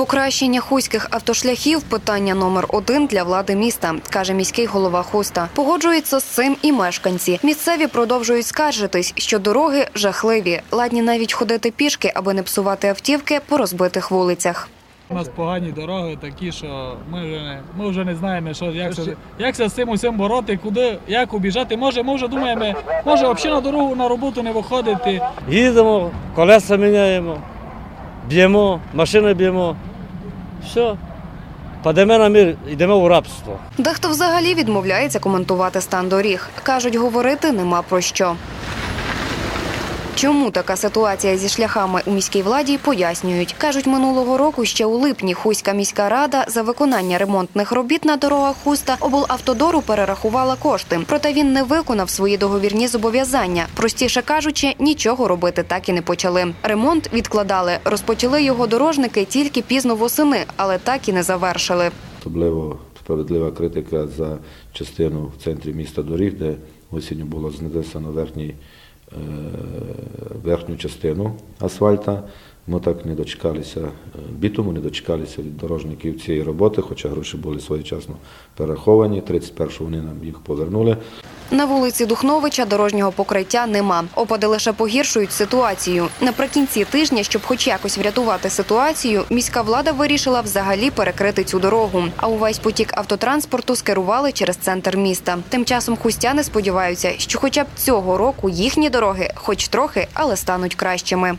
Покращення хуських автошляхів питання номер один для влади міста, каже міський голова Хуста. Погоджуються з цим і мешканці. Місцеві продовжують скаржитись, що дороги жахливі, ладні навіть ходити пішки, аби не псувати автівки по розбитих вулицях. У нас погані дороги такі, що ми вже не, ми вже не знаємо, що, як, це, як це з цим усім бороти, куди, як обіжати. Може, ми вже думаємо, може взагалі на дорогу на роботу не виходити. Їдемо, колеса міняємо, б'ємо, машини б'ємо. Все. Падемо на мир, йдемо у рабство. Дехто взагалі відмовляється коментувати стан доріг. кажуть, говорити нема про що. Чому така ситуація зі шляхами у міській владі пояснюють. Кажуть, минулого року ще у липні Хуська міська рада за виконання ремонтних робіт на дорогах Хуста облавтодору перерахувала кошти. Проте він не виконав свої договірні зобов'язання. Простіше кажучи, нічого робити так і не почали. Ремонт відкладали. Розпочали його дорожники тільки пізно восени, але так і не завершили. Особливо справедлива критика за частину в центрі міста доріг, де осінню було знесено верхній, верхню частину асфальта. Ми так не дочекалися е, бітуму, не дочекалися від дорожників цієї роботи, хоча гроші були своєчасно перераховані. 31-го вони нам їх повернули. На вулиці Духновича дорожнього покриття нема. Опади лише погіршують ситуацію. Наприкінці тижня, щоб хоч якось врятувати ситуацію, міська влада вирішила взагалі перекрити цю дорогу. А увесь потік автотранспорту скерували через центр міста. Тим часом хустяни сподіваються, що хоча б цього року їхні дороги, хоч трохи, але стануть кращими.